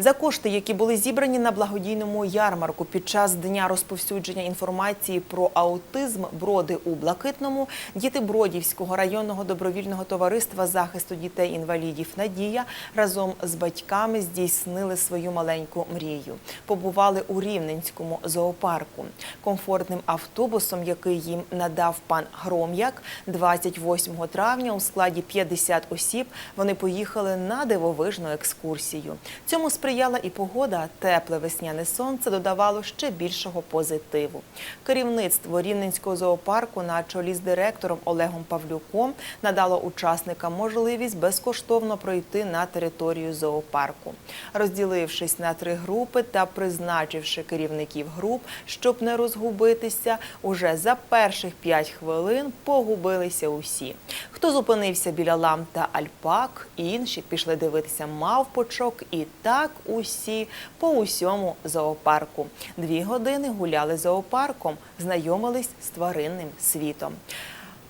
За кошти, які були зібрані на благодійному ярмарку під час дня розповсюдження інформації про аутизм броди у Блакитному, діти Бродівського районного добровільного товариства захисту дітей-інвалідів Надія разом з батьками здійснили свою маленьку мрію. Побували у Рівненському зоопарку. Комфортним автобусом, який їм надав пан Гром'як, 28 травня у складі 50 осіб вони поїхали на дивовижну екскурсію. Цьому сприяла і погода. Тепле весняне сонце додавало ще більшого позитиву. Керівництво Рівненського зоопарку на чолі з директором Олегом Павлюком надало учасникам можливість безкоштовно пройти на територію зоопарку, розділившись на три групи та призначивши керівників груп, щоб не розгубитися. Уже за перших п'ять хвилин погубилися усі. Хто зупинився біля лам та альпак, інші пішли дивитися мавпочок, і так усі по усьому зоопарку. Дві години гуляли зоопарком, знайомились з тваринним світом.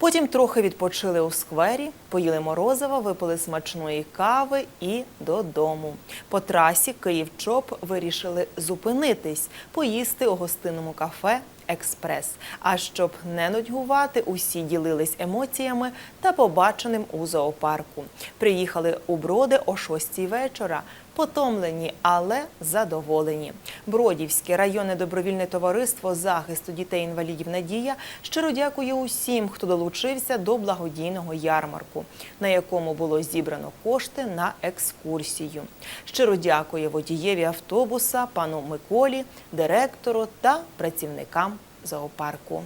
Потім трохи відпочили у сквері, поїли морозива, випили смачної кави і додому. По трасі Київ-Чоп вирішили зупинитись, поїсти у гостинному кафе Експрес. А щоб не нудьгувати, усі ділились емоціями та побаченим у зоопарку. Приїхали у броди о 6 вечора. Потомлені, але задоволені. Бродівське районне добровільне товариство захисту дітей-інвалідів Надія щиро дякує усім, хто долучився до благодійного ярмарку, на якому було зібрано кошти на екскурсію. Щиро дякує водієві автобуса, пану Миколі, директору та працівникам зоопарку.